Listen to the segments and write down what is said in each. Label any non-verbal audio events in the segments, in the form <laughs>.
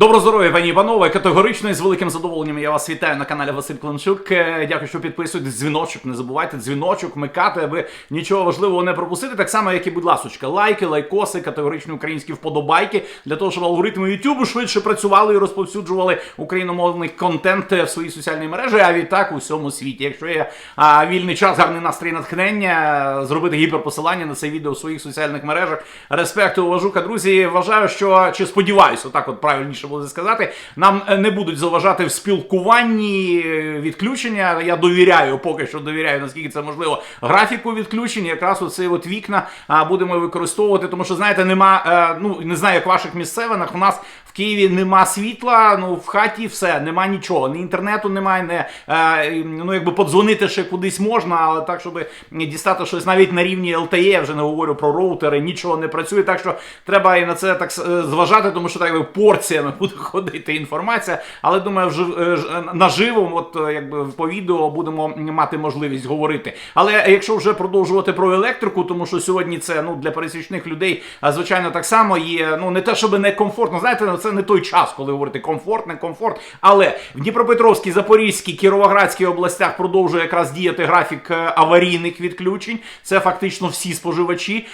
Доброго здоров'я, пані і панове. Категорично і з великим задоволенням я вас вітаю на каналі Василь Кланчук. Е, Дякую, що підписуєтесь. Дзвіночок. Не забувайте дзвіночок, вмикати, аби нічого важливого не пропустити. Так само, як і, будь ласочка, лайки, лайкоси, категоричні українські вподобайки для того, щоб алгоритми YouTube швидше працювали і розповсюджували україномовний контент в своїй соціальній мережі. А відтак у всьому світі. Якщо є а, вільний час, гарний настрій натхнення, е, зробити гіперпосилання на це відео в своїх соціальних мережах. Респекту, уважука, друзі. Вважаю, що чи сподіваюся, так от правильніше буде сказати, нам е, не будуть заважати в спілкуванні е, відключення. Я довіряю, поки що довіряю, наскільки це можливо, графіку відключень, Якраз оці от вікна будемо використовувати, тому що знаєте, нема, е, ну не знаю, як в ваших місцевинах. У нас в Києві нема світла, ну в хаті все, нема нічого. Ні інтернету немає, не е, ну якби подзвонити ще кудись можна, але так, щоб дістати щось навіть на рівні LTE, я вже не говорю про роутери, нічого не працює. Так що треба і на це так е, зважати, тому що так якби порціями <laughs> буде ходити інформація. Але думаю, вже е, наживо, от якби по відео будемо мати можливість говорити. Але якщо вже продовжувати про електрику, тому що сьогодні це ну для пересічних людей, звичайно, так само є. Ну не те, щоб не комфортно. Знаєте, це не той час, коли говорити комфорт, не комфорт. Але в Дніпропетровській, Запорізькій, Кіровоградській областях продовжує якраз діяти графік е, аварійних відключень. Це фактично всі споживачі,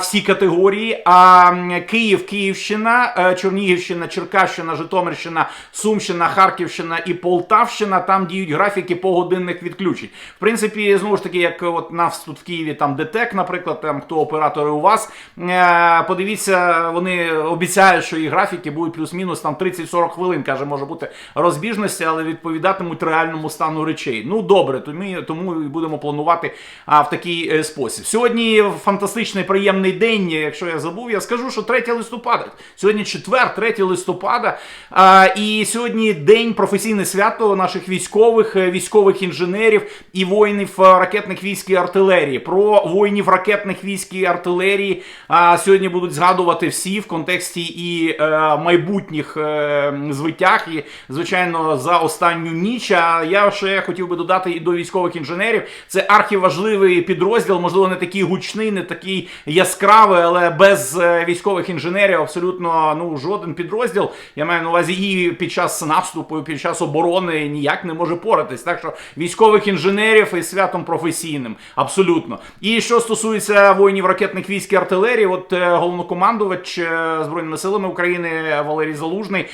всі категорії. А Київ, Київщина, е, Чернігівщина, Черкащина, Житомирщина, Сумщина, Харківщина і Полтавщина. Там діють графіки погодинних відключень. В принципі, знову ж таки, як от нас тут в Києві, там ДТЕК, наприклад, там хто оператори у вас. е, Подивіться, вони обіцяють, що і графіки будуть плюс-мінус там 30-40 хвилин, каже, може бути розбіжності, але відповідатимуть реальному стану речей. Ну добре, тому і будемо планувати а, в такий е, спосіб. Сьогодні фантастичний приємний день. Якщо я забув, я скажу, що 3 листопада. Сьогодні четвер, 3 листопада. А, і сьогодні день професійне свято наших військових, е, військових інженерів і воїнів е, ракетних військ і артилерії. Про воїнів ракетних військ і артилерії а, сьогодні будуть згадувати всі в контексті і е, майбутніх е, звитяг, і звичайно за останню ніч. А я ще хотів би додати і до військових інженерів. Це архіважливий підрозділ, можливо, не такий гучний, не такий яскравий, але без е, військових інженерів абсолютно ну жоден підрозділ. Я маю на увазі і під час наступу, і під час оборони ніяк не може поратись. Так що військових інженерів і святом професійним, абсолютно. І що стосується воїнів ракетних військ і артилерії, от е, головнокомандувач збройними силами України Валерій Залужний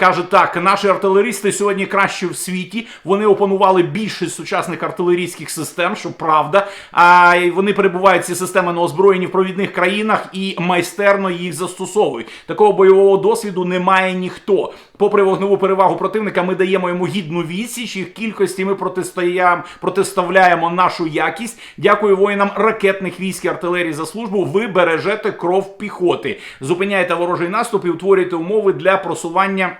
каже так: наші артилеристи сьогодні кращі в світі. Вони опанували більшість сучасних артилерійських систем, що правда. А вони перебувають ці системи на озброєнні в провідних країнах і майстерно їх застосовують. Такого бойового досвіду немає ніхто. Попри вогневу перевагу противника, ми даємо йому гідну відсіч. Їх кількості ми протистояємо, протиставляємо нашу якість. Дякую воїнам ракетних військ і артилерії за службу. Ви бережете кров піхоти, зупиняєте ворожий наступ і утворюєте умови для просування.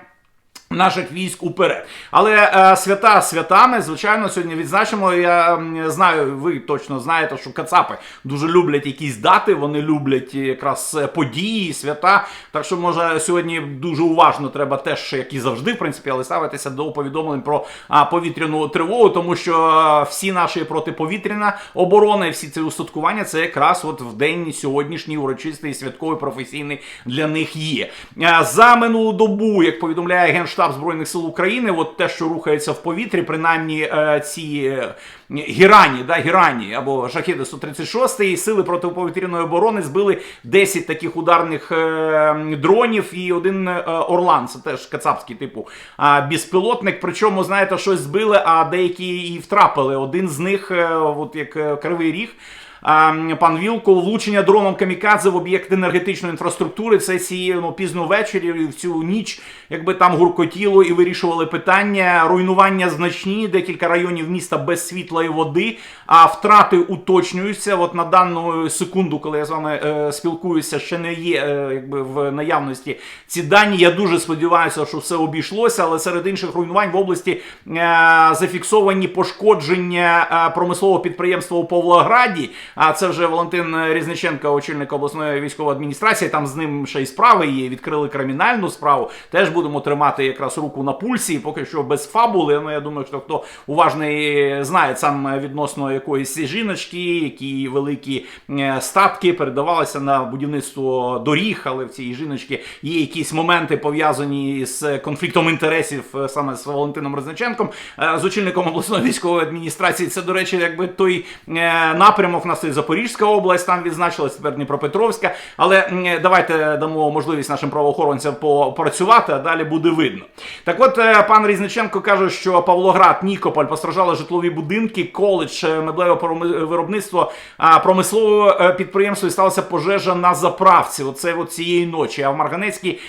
Наших військ уперед, але е, свята святами, звичайно, сьогодні відзначимо. Я м, знаю, ви точно знаєте, що кацапи дуже люблять якісь дати. Вони люблять якраз е, події, свята. Так що, може, сьогодні дуже уважно треба теж, як і завжди, в принципі, але ставитися до повідомлень про а, повітряну тривогу, тому що е, всі наші протиповітряна оборона, і всі ці устаткування, це якраз от в день сьогоднішній урочистий святковий професійний для них є. Е, За минулу добу, як повідомляє Генштаб Збройних сил України, от те, що рухається в повітрі, принаймні е, ці е, гірані, да, гірані або шахіди 136 і сили протиповітряної оборони збили 10 таких ударних е, дронів і один Орлан, це теж кацапський типу безпілотник. Причому, знаєте, щось збили, а деякі і втрапили. Один з них, от як Кривий Ріг. Пан Вілкул, влучення дроном камікадзе в об'єкт енергетичної інфраструктури. Це цієї ну, пізно ввечері, в цю ніч, якби там гуркотіло і вирішували питання. Руйнування значні, декілька районів міста без світла і води. А втрати уточнюються. От на дану секунду, коли я з вами е, спілкуюся, ще не є е, якби в наявності ці дані. Я дуже сподіваюся, що все обійшлося, але серед інших руйнувань в області е, зафіксовані пошкодження е, промислового підприємства у Павлограді. А це вже Валентин Різниченко, очільник обласної військової адміністрації. Там з ним ще й справи є. Відкрили кримінальну справу. Теж будемо тримати якраз руку на пульсі. Поки що без фабули. Ну я думаю, що хто уважний знає сам відносно якоїсь жіночки, які великі е, статки передавалися на будівництво доріг, але в цій жіночки є якісь моменти пов'язані з конфліктом інтересів е, саме з Валентином Резниченком, е, з очільником обласної військової адміністрації. Це, до речі, якби той напрямок в нас і Запорізька область там відзначилась, тепер Дніпропетровська. Але давайте дамо можливість нашим правоохоронцям попрацювати, а далі буде видно. Так от е, пан Різниченко каже, що Павлоград, Нікополь постраждали житлові будинки, коледж, е, меблеве виробництво, промислове е, підприємство і сталася пожежа на заправці. Оце от цієї ночі. А в Марганецькій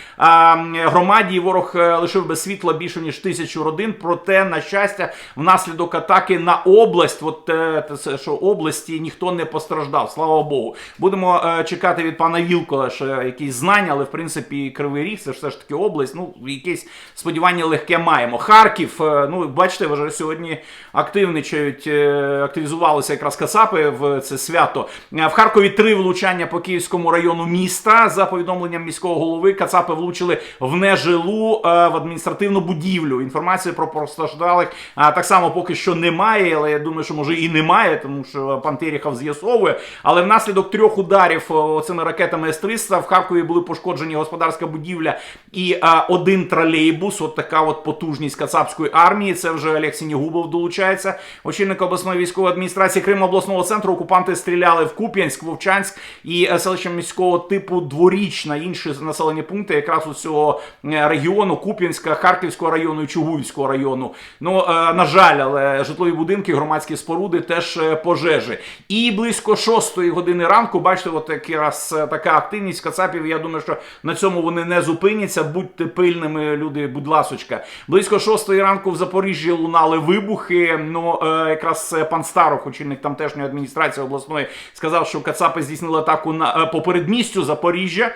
громаді ворог лишив без світла більше ніж тисячу родин. Проте, на щастя, внаслідок атаки на область, от те, що області ніхто не постраждав. Слава Богу. Будемо е, чекати від пана Вілкола ще якісь знання, але в принципі Кривий Ріг це все ж таки область. Ну, якесь сподівання легке маємо. Харків, е, ну бачите, вже сьогодні активничають, е, активізувалися якраз Кацапи в це свято. Е, В Харкові три влучання по Київському району міста. За повідомленням міського голови, Кацапи влучили в нежилу е, в адміністративну будівлю. Інформації про постраждалих а, так само поки що немає, але я думаю, що може і немає, тому що пан Терехов з'ясовує. Але внаслідок трьох ударів цими ракетами С-300 в Харкові були пошкоджені господарська будівля і а, один тролейбус. От така от потужність кацапської армії. Це вже Олег Сінігубов долучається. Очільник обласної військової адміністрації Криму обласного центру. Окупанти стріляли в Куп'янськ, Вовчанськ і е, селище міського типу Дворічна. Інші населені пункти якраз у цього е, регіону Куп'янська, Харківського району і Чугуївського району. Ну е, на жаль, але житлові будинки, громадські споруди теж е, пожежі. І близько 6 години ранку, бачите, от якраз е, така активність Кацапів. Я думаю, що на цьому вони не зупиняться. Будьте пильними, люди, будь ласочка. Близько 6 ранку в Запоріжжі лунали вибухи. Ну е, якраз е, пан Старох, очільник тамтешньої адміністрації обласної, сказав, що Кацапи здійснили атаку на по передмістю Запоріжжя.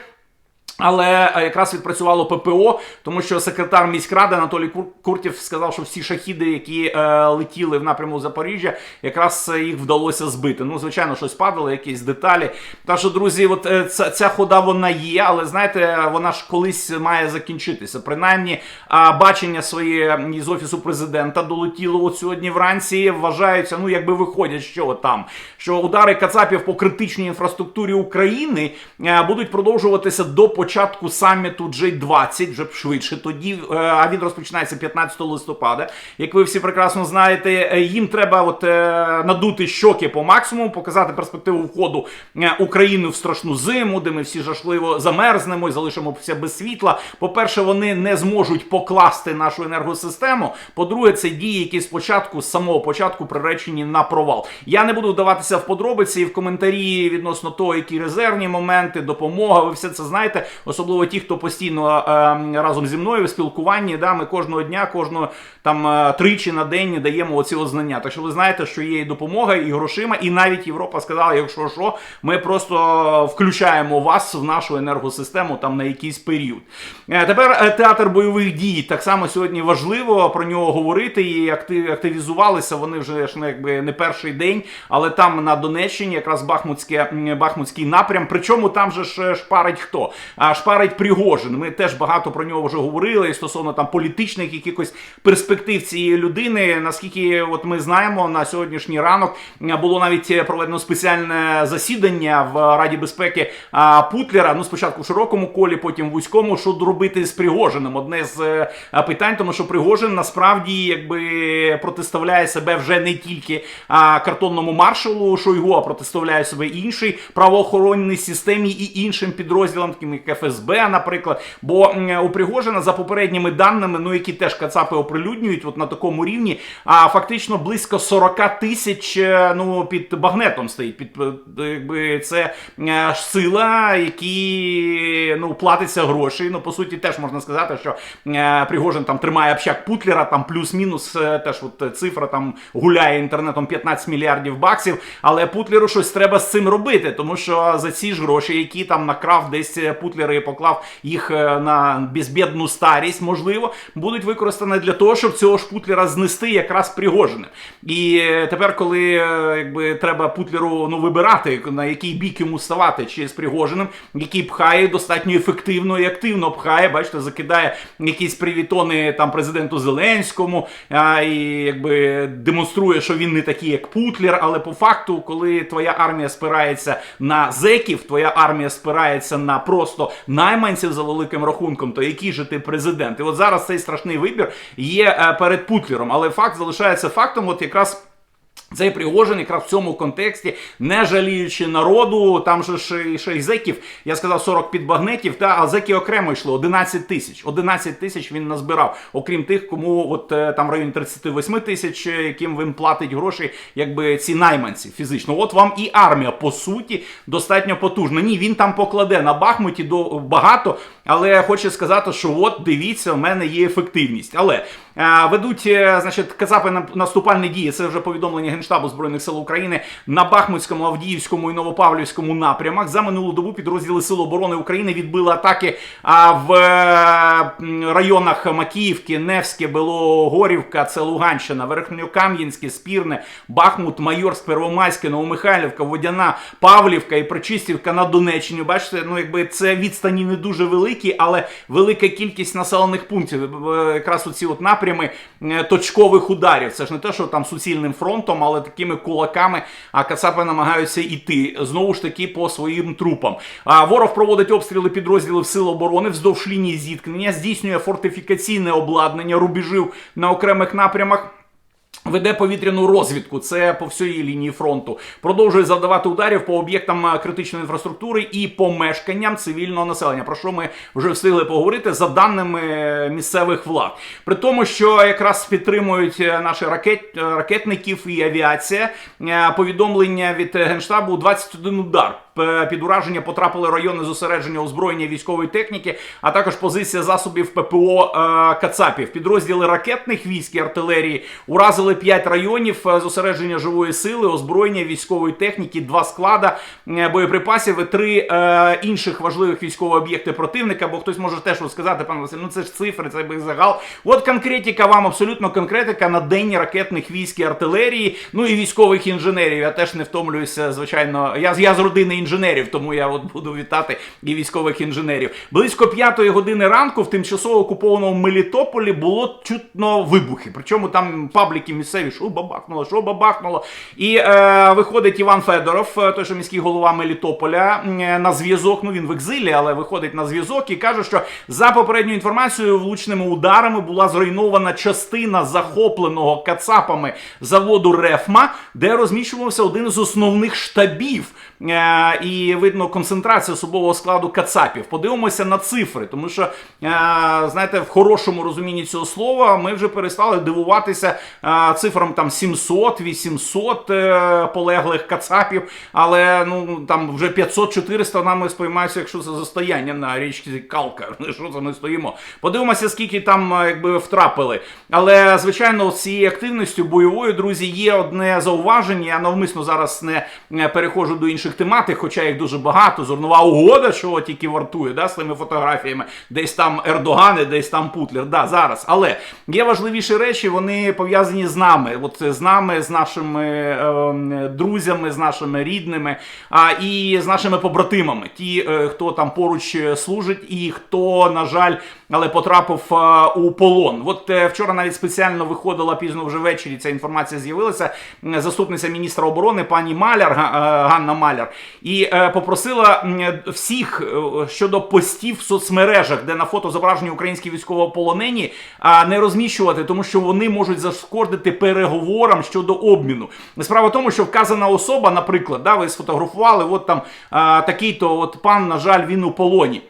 Але е, якраз відпрацювало ППО, тому що секретар міськради Анатолій Кур- Куртєв сказав, що всі шахіди, які е, летіли в напряму Запоріжжя, якраз е, їх вдалося збити. Ну, звичайно, щось падало, якісь деталі. Так що, друзі, от е, ця, ця хода вона є, але знаєте, вона ж колись має закінчитися. Принаймні, а, бачення своє із офісу президента долетіло от сьогодні вранці. Вважаються, ну якби виходять, що там, що удари Кацапів по критичній інфраструктурі України е, будуть продовжуватися до початку саміту G20, вже швидше тоді. е, А він розпочинається 15 листопада. Як ви всі прекрасно знаєте, е, їм треба от е, надути щоки по максимуму, показати перспективу входу України в страшну зиму, де ми всі жашливо замерзнемо і залишимося без світла. По-перше, вони не зможуть покласти нашу енергосистему. По-друге, це дії, які спочатку з самого початку приречені на провал. Я не буду вдаватися в подробиці і в коментарі відносно того, які резервні моменти, допомога. Ви все це знаєте, особливо ті, хто постійно е, разом зі мною в спілкуванні. Да, ми кожного дня, кожного там тричі на день даємо оці от знання. Так що ви знаєте, що є і допомога, і грошима, і навіть Європа сказала, якщо що, ми просто включаємо вас в нашу енергосистему там на якийсь період. Е, Тепер е, театр бойових дій так само сьогодні важливо про нього говорити і актив- активізувалися. Вони вже ж ну, якби не перший день, але там на Донеччині якраз Бахмутське Бахмутський напрям. Причому там же ж шпарить хто? Шпарить Пригожин. Ми теж багато про нього вже говорили стосовно там політичних якихось перспектив цієї людини. Наскільки от ми знаємо, на сьогоднішній ранок було навіть проведено спеціальне засідання в Раді безпеки Путлера. Ну, спочатку в широкому колі, потім в вузькому, що робити з Пригожиним. Одне з е, питань, тому що Пригожин насправді якби протиставляє себе вже не тільки картонному маршалу Шойгу, а протиставляє себе іншій правоохоронній системі і іншим підрозділам, таким як ФСБ, наприклад. Бо у Пригожина за попередніми даними, ну які теж Кацапи оприлюднюють, от на такому рівні, а фактично близько 40 тисяч е, ну під багнетом стоїть. Під е, якби це е, сила, які ну платиться гроші. Ну по суті, теж можна сказати, що Пригожин там тримає общак Путлера, там плюс-мінус теж от цифра там гуляє інтернетом 15 мільярдів баксів. Але Путлеру щось треба з цим робити, тому що за ці ж гроші, які там накрав десь Путлер путлери, поклав їх е, на безбідну старість, можливо, будуть використані для того, щоб цього ж путлера знести якраз Пригожиним. І е, тепер, коли е, якби треба путлеру ну вибирати, на який бік йому ставати, чи з Пригожиним, який пхає достатньо ефективно і активно пхає, бачите, закидає якісь привітони там президенту Зеленському а, і якби демонструє, що він не такий, як Путлер. Але по факту, коли твоя армія спирається на зеків, твоя армія спирається на просто найманців за великим рахунком, то який же ти президент? І от зараз цей страшний вибір є е, перед Путлером, але факт залишається фактом, от якраз. Цей Пригожин якраз в цьому контексті, не жаліючи народу, там же ж ще й зеків, я сказав 40 підбагнетів, та а зеки окремо йшли 11 тисяч. 11 тисяч він назбирав, окрім тих, кому от е, там в районі 38 тисяч, е, яким він платить гроші, якби ці найманці фізично. От вам і армія по суті достатньо потужна. Ні, він там покладе на Бахмуті до багато, але хочу сказати, що от дивіться, в мене є ефективність. Але ведуть, е, значить, Кацапи на наступальні дії. Це вже повідомлення Генштабу Збройних сил України на Бахмутському, Авдіївському і Новопавлівському напрямах. За минулу добу підрозділи Сил оборони України відбили атаки в е, районах Макіївки, Невське, Белогорівка, це Луганщина, Верхньокам'янське, Спірне, Бахмут, Майорськ, Первомайське, Новомихайлівка, Водяна, Павлівка і Причистівка на Донеччині. Бачите, ну якби це відстані не дуже великі, але велика кількість населених пунктів. Е, Якраз оці от напрями е, точкових ударів. Це ж не те, що там суцільним фронтом, але такими кулаками. А Кацапи намагаються йти знову ж таки по своїм трупам. А ворог проводить обстріли підрозділів сил оборони вздовж лінії зіткнення, здійснює фортифікаційне обладнання рубежів на окремих напрямах. Веде повітряну розвідку, це по всій лінії фронту. Продовжує завдавати ударів по об'єктам критичної інфраструктури і помешканням цивільного населення. Про що ми вже встигли поговорити за даними е, місцевих влад. При тому, що якраз підтримують е, наші ракет, е, ракетників і авіація. Е, Повідомлення від е, генштабу 21 удар. Під ураження потрапили райони зосередження озброєння військової техніки, а також позиція засобів ППО е, Кацапів. Підрозділи ракетних військ і артилерії уразили 5 районів е, зосередження живої сили, озброєння військової техніки, два склада е, боєприпасів три е, інших важливих військових об'єкти противника. Бо хтось може теж сказати, пане Василь, ну це ж цифри, це загал. От конкретика вам абсолютно конкретика на день ракетних військ і артилерії, ну і військових інженерів. Я теж не втомлююся, звичайно. Я, я з родини інженерів, тому я от буду вітати і військових інженерів. Близько п'ятої години ранку в тимчасово окупованому Мелітополі було чутно вибухи. Причому там пабліки місцеві, що бабахнуло, що бабахнуло. І е, виходить Іван Федоров, е, той, що міський голова Мелітополя, е, на зв'язок. Ну він в екзилі, але виходить на зв'язок і каже, що за попередньою інформацією, влучними ударами була зруйнована частина захопленого кацапами заводу Рефма, де розміщувався один з основних штабів. Е, і видно концентрація особового складу кацапів. Подивимося на цифри, тому що, е, знаєте, в хорошому розумінні цього слова ми вже перестали дивуватися е, цифрам там 700, 800 е, полеглих кацапів, але ну там вже 500-400 нами сприймаються, якщо це застояння на річці Калка. <laughs> Що це ми стоїмо? Подивимося, скільки там якби втрапили. Але звичайно, з цією активністю бойовою, друзі, є одне зауваження. Я навмисно зараз не переходжу до інших тематик, хоча їх дуже багато. Зорнова угода, що тільки вартує, да, тими фотографіями. Десь там Ердогани, десь там Путлер. Да, зараз. Але є важливіші речі, вони пов'язані з нами. От з нами, з нашими е, друзями, з нашими рідними, а і з нашими побратимами. Ті, е, хто там поруч е, служить, і хто, на жаль, але потрапив е, у полон. От е, вчора навіть спеціально виходила пізно вже ввечері. Ця інформація з'явилася. Заступниця міністра оборони пані Маляр е, Ганна Маляр і попросила всіх щодо постів в соцмережах, де на фото зображені українські військовополонені, а не розміщувати, тому що вони можуть зашкодити переговорам щодо обміну. Справа в тому, що вказана особа, наприклад, да, ви сфотографували, от там такий-то от пан, на жаль, він у полоні.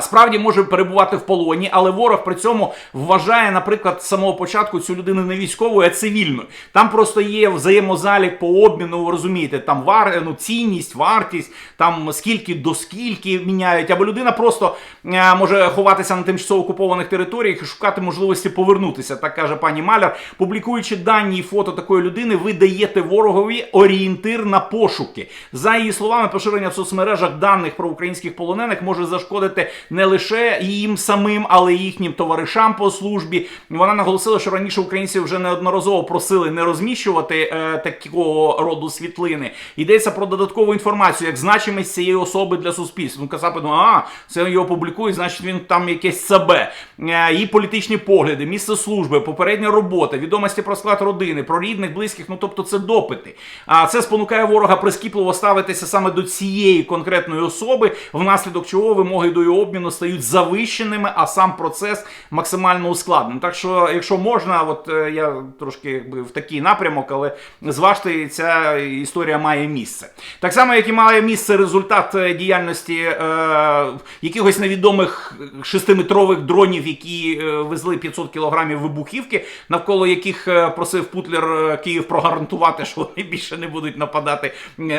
Справді може перебувати в полоні, але ворог при цьому вважає, наприклад, з самого початку цю людину не військовою, а цивільною. Там просто є взаємозалік по обміну, ви розумієте, там вар, ну, цінність, вартість, там скільки до скільки міняють. Або людина просто е, може ховатися на тимчасово окупованих територіях і шукати можливості повернутися, так каже пані Маляр. Публікуючи дані і фото такої людини, ви даєте ворогові орієнтир на пошуки. За її словами, поширення в соцмережах даних про українських полонених може зашкодити не лише їм самим, але й їхнім товаришам по службі. Вона наголосила, що раніше українці вже неодноразово просили не розміщувати е, такого роду світлини. Йдеться про додаткову інформацію, як значимість цієї особи для суспільства. Ну, Кацапи думає, а це його публікують, значить він там якесь себе. Е, її політичні погляди, місце служби, попередня робота, відомості про склад родини, про рідних, близьких. Ну тобто це допити. А це спонукає ворога прискіпливо ставитися саме до цієї конкретної особи, внаслідок чого вимоги до його обміну стають завищеними, а сам процес максимально ускладнений. Так що, якщо можна, от е, я трошки якби в такий напрямок, але зважте, ця історія має місце. Так само, як і має місце результат е, діяльності е, якихось невідомих шестиметрових дронів, які е, везли 500 кілограмів вибухівки, навколо яких просив Путлер Київ прогарантувати, що вони більше не будуть нападати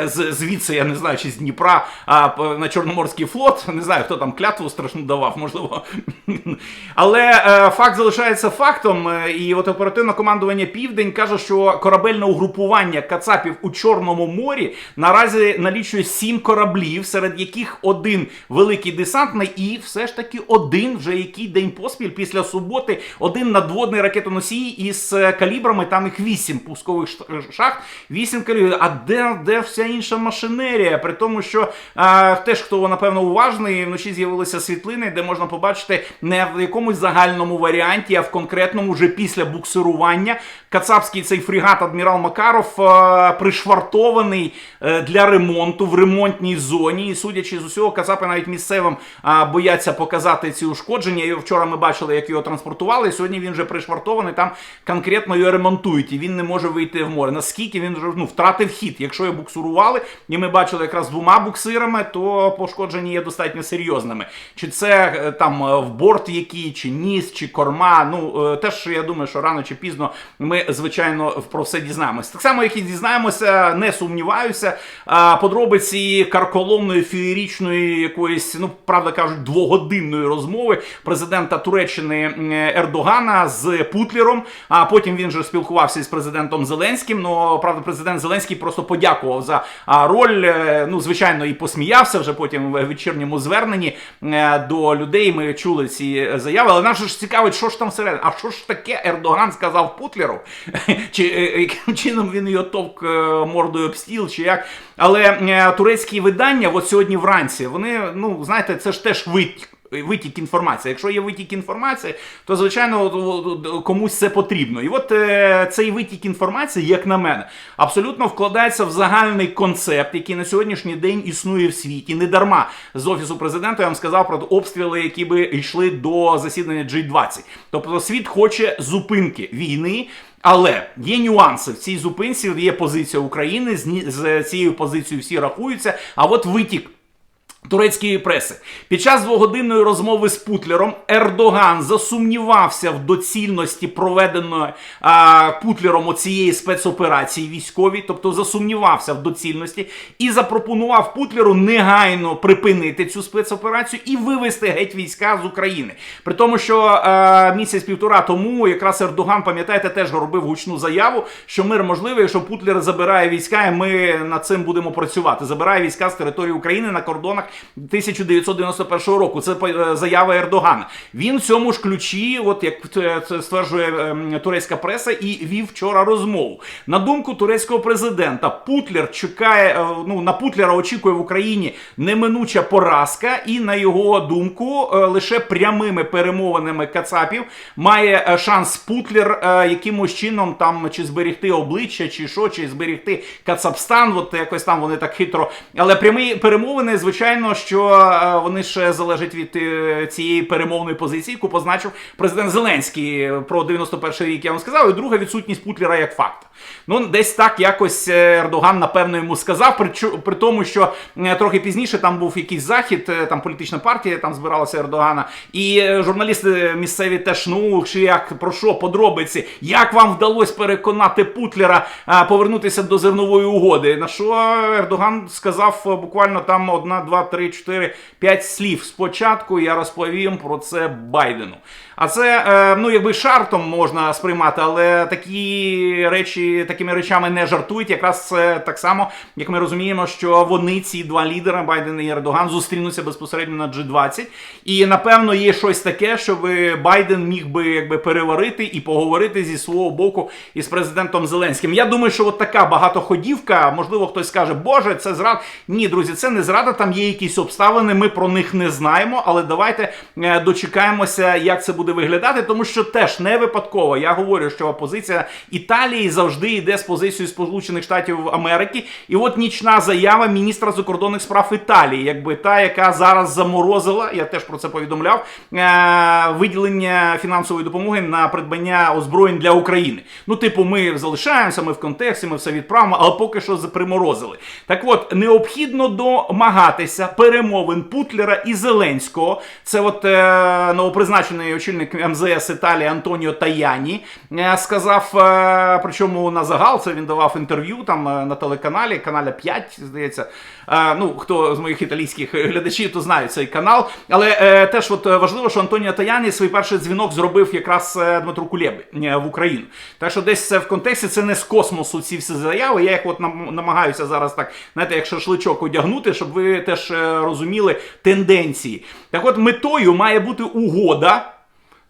звідси, я не знаю, чи з Дніпра, а на Чорноморський флот. Не знаю, хто там клятву страшну давав, можливо. Але е, факт залишається фактом. е, І от оперативне командування Південь каже, що корабельне угрупування Кацапів у Чорному морі наразі налічує сім кораблів, серед яких один великий десантний, і все ж таки один вже який день поспіль після суботи, один надводний ракетоносій із е, калібрами. Там їх вісім пускових шахт, вісім калібрів. А де, де вся інша машинерія? При тому, що е, теж хто напевно уважний, вночі з'явилися світлини, де можна побачити не в якомусь загальному варіанті, а в конкретному вже після буксирування. Кацапський цей фрегат адмірал Макаров е, пришвартований е, для ремонту в ремонтній зоні. І судячи з усього, Кацапи навіть місцевим бояться показати ці ушкодження. І вчора ми бачили, як його транспортували. і Сьогодні він вже пришвартований. Там конкретно його ремонтують, і він не може вийти в море. Наскільки він вже ну, втратив хід? Якщо його буксурували, і ми бачили якраз двома буксирами, то пошкодження є достатньо серйозними. Чи це е, там е, в борт який, чи ніс, чи корма. Ну е, теж я думаю, що рано чи пізно ми звичайно про все дізнаємось. Так само, як і дізнаємося, не сумніваюся. Подробиці карколомної феєрічної якоїсь, ну правда кажуть, двогодинної розмови президента Туреччини Ердогана з Путлером. А потім він же спілкувався з президентом Зеленським. Ну правда, президент Зеленський просто подякував за роль. Ну, звичайно, і посміявся вже потім в вечірньому зверненні до людей. Ми чули ці заяви, але нас ж цікавить, що ж там всередині. А що ж таке Ердоган сказав Путлеру? <laughs> Чи е, яким чином він його товк е, мордою об стіл, чи як? Але е, турецькі видання, от сьогодні вранці, вони, ну знаєте, це ж теж витік. Витік інформації. Якщо є витік інформації, то звичайно комусь це потрібно. І от е, цей витік інформації, як на мене, абсолютно вкладається в загальний концепт, який на сьогоднішній день існує в світі. Не дарма з офісу президента я вам сказав про обстріли, які би йшли до засідання G20. Тобто світ хоче зупинки війни. Але є нюанси в цій зупинці. Є позиція України з цією позицією всі рахуються. А от витік турецької преси. Під час двогодинної розмови з Путлером Ердоган засумнівався в доцільності проведеної а, Путлером оцієї спецоперації військовій, тобто засумнівався в доцільності і запропонував Путлеру негайно припинити цю спецоперацію і вивести геть війська з України. При тому, що місяць-півтора тому якраз Ердоган, пам'ятаєте, теж робив гучну заяву, що мир можливий, якщо Путлер забирає війська, і ми над цим будемо працювати. Забирає війська з території України на кордонах 1991 року. Це е, заява Ердогана. Він в цьому ж ключі, от як е, стверджує ем, турецька преса, і вів вчора розмову. На думку турецького президента, Путлер чекає, е, ну на Путлера очікує в Україні неминуча поразка, і на його думку, лише прямими перемовинами Кацапів має шанс Путлер якимось чином там чи зберегти обличчя, чи що, чи зберегти Кацапстан. От якось там вони так хитро. Але прямі перемовини, звичайно, звичайно, що е, вони ще залежать від е, цієї перемовної позиції, яку позначив президент Зеленський е, про 91 рік. Я вам сказав, і друга відсутність Путлера як факт. Ну, десь так якось Ердоган, напевно, йому сказав. При, при тому, що трохи пізніше там був якийсь захід, там політична партія там збиралася Ердогана. І журналісти місцеві теж ну чи як про що подробиці, як вам вдалося переконати Путлера повернутися до зернової угоди? На що Ердоган сказав буквально там одна-два 3, 4, 5 слів. Спочатку я розповім про це Байдену. А це е, ну якби шартом можна сприймати, але такі речі такими речами не жартують. Якраз це так само, як ми розуміємо, що вони ці два лідери, Байден і Ердоган, зустрінуться безпосередньо на G20. І напевно є щось таке, щоб Байден міг би якби переварити і поговорити зі свого боку із президентом Зеленським. Я думаю, що от така багатоходівка, можливо, хтось скаже, Боже, це зрада. Ні, друзі, це не зрада. Там є якісь обставини. Ми про них не знаємо, але давайте е, дочекаємося, як це буде виглядати, тому що теж не випадково. Я говорю, що позиція Італії завжди йде з позицією Сполучених Штатів Америки. І от нічна заява міністра закордонних справ Італії, якби та, яка зараз заморозила, я теж про це повідомляв. е, Виділення фінансової допомоги на придбання озброєнь для України. Ну, типу, ми залишаємося, ми в контексті, ми все відправимо, але поки що приморозили. Так от, необхідно домагатися перемовин Путлера і Зеленського. Це от е, новопризначений очільник МЗС Італії Антоніо Таяні е, сказав, е, причому на загал це він давав інтерв'ю там е, на телеканалі, каналі 5, здається. Ну, хто з моїх італійських глядачів, то знає цей канал. Але теж от важливо, що Антоніо Таяні свій перший дзвінок зробив якраз Дмитру Кулєбі в Україну. Так що десь це в контексті це не з космосу ці всі заяви. Я їх от намагаюся зараз так, знаєте, як шашличок одягнути, щоб ви теж розуміли тенденції. Так от метою має бути угода.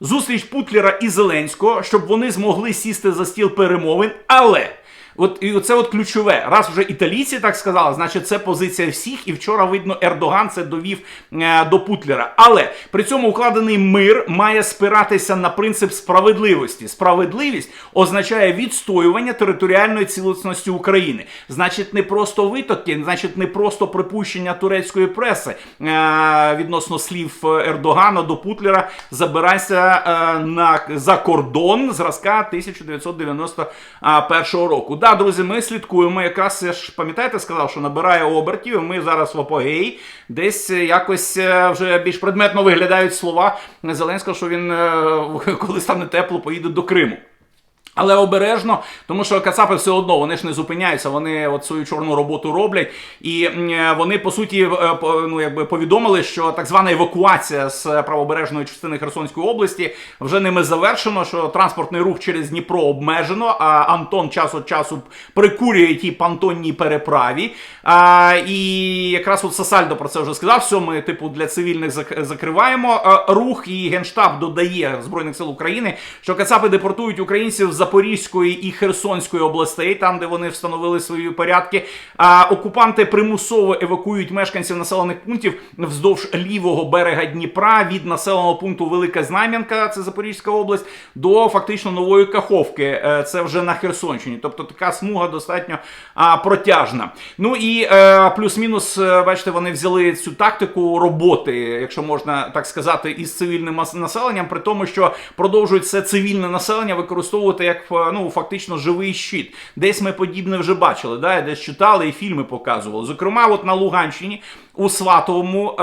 Зустріч Путлера і Зеленського, щоб вони змогли сісти за стіл перемовин, але. От і це от ключове. Раз вже італійці так сказали, значить це позиція всіх. І вчора видно, Ердоган це довів е, до Путлера. Але при цьому укладений мир має спиратися на принцип справедливості. Справедливість означає відстоювання територіальної цілісності України. Значить, не просто витоки, значить, не просто припущення турецької преси е, відносно слів Ердогана до Путлера. Забирайся е, на за кордон зразка 1991 року. Да, друзі, ми слідкуємо. Якраз я ж пам'ятаєте, сказав, що набирає обертів. Ми зараз в апогеї. Десь е, якось е, вже більш предметно виглядають слова Зеленського, що він, е, <laughs> коли стане тепло, поїде до Криму. Але обережно, тому що Кацапи все одно вони ж не зупиняються, вони от свою чорну роботу роблять, і е, вони по суті е, ну, якби повідомили, що так звана евакуація з правобережної частини Херсонської області вже ними завершено. Що транспортний рух через Дніпро обмежено. А Антон час від часу прикурює ті понтонні переправі. А, і якраз от Сасальдо про це вже сказав. Все, ми типу для цивільних зак- закриваємо е, рух, і генштаб додає збройних сил України, що Кацапи депортують українців Запорізької і Херсонської областей, там де вони встановили свої порядки. А окупанти примусово евакуюють мешканців населених пунктів вздовж лівого берега Дніпра від населеного пункту Велика Знам'янка, це Запорізька область, до фактично нової Каховки. Е, Це вже на Херсонщині. Тобто така смуга достатньо протяжна. Ну і е, плюс-мінус, е, бачите, вони взяли цю тактику роботи, якщо можна так сказати, із цивільним населенням, при тому, що продовжують це цивільне населення використовувати як е, ну фактично живий щит. Десь ми подібне вже бачили, да, десь читали і фільми показували. Зокрема, от на Луганщині. У Сватовому е,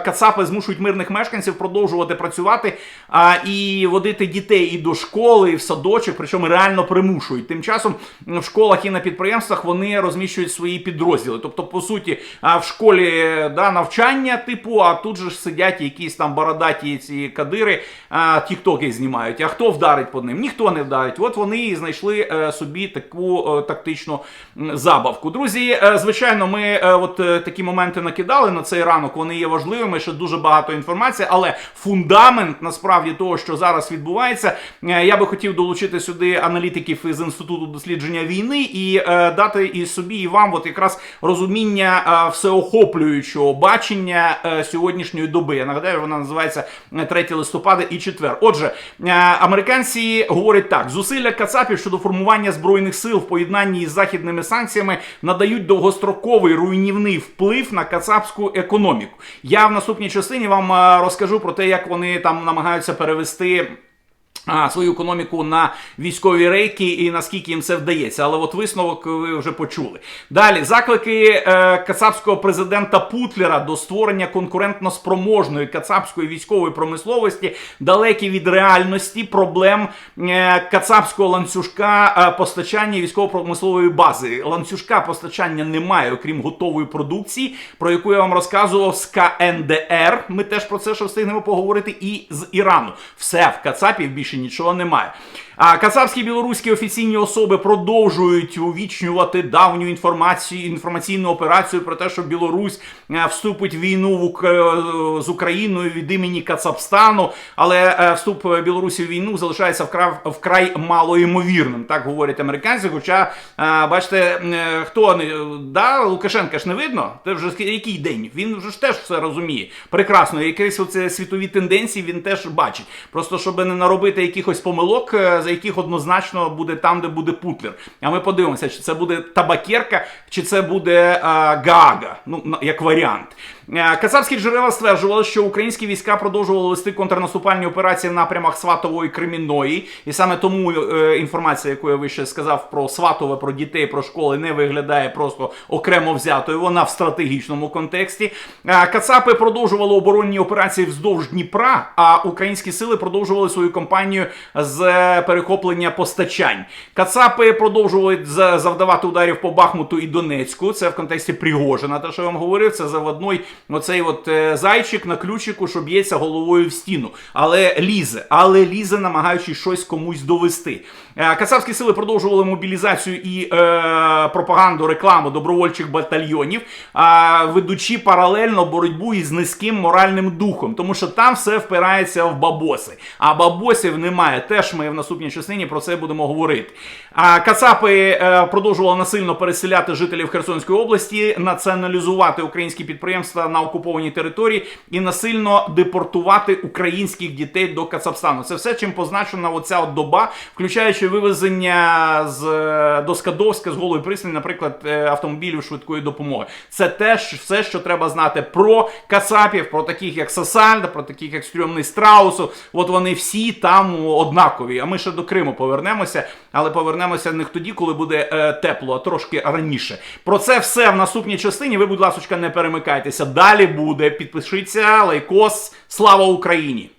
Кацапи змушують мирних мешканців продовжувати працювати і водити дітей і до школи, і в садочок, причому реально примушують. Тим часом в школах і на підприємствах вони розміщують свої підрозділи. Тобто, по суті, в школі да, навчання, типу, а тут же ж сидять якісь там бородаті ці кадири, тіктоки знімають. А хто вдарить по ним? Ніхто не вдарить. От вони і знайшли е, собі таку е, тактичну забавку. Друзі, звичайно, ми от такі моменти накидали на цей ранок. Вони є важливими, ще дуже багато інформації, але фундамент насправді того, що зараз відбувається, е, я би хотів долучити сюди аналітиків із інституту дослідження війни і е, дати і собі, і вам, от якраз розуміння е, всеохоплюючого бачення сьогоднішньої доби. Я нагадаю, вона називається е, 3 листопада і четвер. Отже, американці говорять так: Зусилля Кацапів щодо формування збройних сил в поєднанні із західними санкціями надають довгостроковий руйнівний вплив на кацапську економіку. Я в наступній частині вам е, розкажу про те, як вони там намагаються перевести. Свою економіку на військові рейки і наскільки їм це вдається. Але от висновок ви вже почули. Далі заклики е, кацапського президента Путлера до створення конкурентно спроможної кацапської військової промисловості далекі від реальності проблем е, кацапського ланцюжка е, постачання військово-промислової бази. Ланцюжка постачання немає, окрім готової продукції, про яку я вам розказував з КНДР. Ми теж про це ще встигнемо поговорити. І з Ірану. Все в Кацапі більше нічого немає. А кацапські білоруські офіційні особи продовжують увічнювати давню інформацію інформаційну операцію про те, що Білорусь е, вступить в війну в е, з Україною від імені Кацапстану. Але е, вступ Білорусі в війну залишається вкрай, вкрай малоймовірним. Так говорять американці. Хоча, бачите, хто не да, Лукашенка ж не видно. Це вже який день? Він вже ж теж все розуміє. Прекрасно, якісь оце світові тенденції він теж бачить. Просто щоб не наробити якихось помилок, за яких однозначно буде там, де буде Путлер. А ми подивимося, чи це буде табакерка, чи це буде е, Гаага, ну як варіант. Е, Кацапські джерела стверджували, що українські війська продовжували вести контрнаступальні операції в напрямах Сватової Кремінної, і саме тому е, інформація, яку я вище сказав про Сватове, про дітей, про школи, не виглядає просто окремо взятою. Вона в стратегічному контексті. Е, Кацапи продовжували оборонні операції вздовж Дніпра, а українські сили продовжували свою кампанію з перехоплення постачань. Кацапи продовжують завдавати ударів по Бахмуту і Донецьку. Це в контексті Пригожина, те, що я вам говорив, це заводной оцей от е, зайчик на ключику, що б'ється головою в стіну. Але лізе, але лізе, намагаючись щось комусь довести. Е, Кацапські сили продовжували мобілізацію і е, пропаганду, рекламу добровольчих батальйонів, а, ведучи паралельно боротьбу із низьким моральним духом, тому що там все впирається в бабоси. А бабосів немає. Теж ми в наступній частині про це будемо говорити. А Кацапи е, продовжували насильно переселяти жителів Херсонської області, націоналізувати українські підприємства на окупованій території і насильно депортувати українських дітей до Кацапстану. Це все, чим позначена оця от доба, включаючи вивезення з е, до Скадовська з голої пристані, наприклад, е, автомобілів швидкої допомоги. Це теж все, що треба знати про Кацапів, про таких як Сасальда, про таких як Стрьомний Страусу. От вони всі там однакові. А ми ще до Криму повернемося, але повернемося не тоді, коли буде е, тепло, а трошки раніше. Про це все в наступній частині. Ви, будь ласка, не перемикайтеся. Далі буде. Підпишіться, лайкос. Слава Україні!